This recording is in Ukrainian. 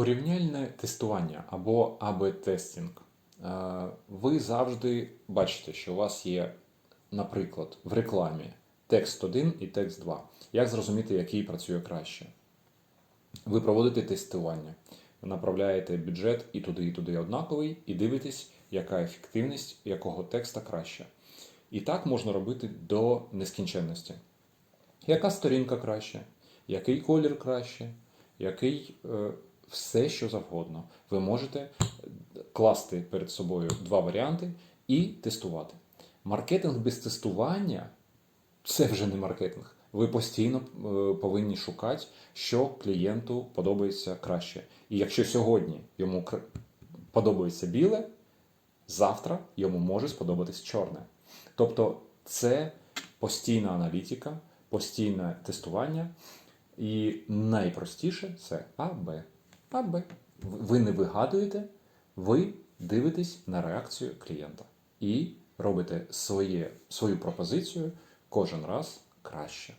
Порівняльне тестування або АБ-тестінг. Е, Ви завжди бачите, що у вас є, наприклад, в рекламі текст 1 і текст 2. Як зрозуміти, який працює краще? Ви проводите тестування, направляєте бюджет і туди, і туди однаковий, і дивитесь, яка ефективність якого текста краща. І так можна робити до нескінченності. Яка сторінка краще, який колір краще, який е, все, що завгодно. Ви можете класти перед собою два варіанти і тестувати. Маркетинг без тестування це вже не маркетинг. Ви постійно е, повинні шукати, що клієнту подобається краще. І якщо сьогодні йому подобається біле, завтра йому може сподобатись чорне. Тобто це постійна аналітика, постійне тестування. І найпростіше це АБ. АБ. Ви не вигадуєте, ви дивитесь на реакцію клієнта і робите своє, свою пропозицію кожен раз краще.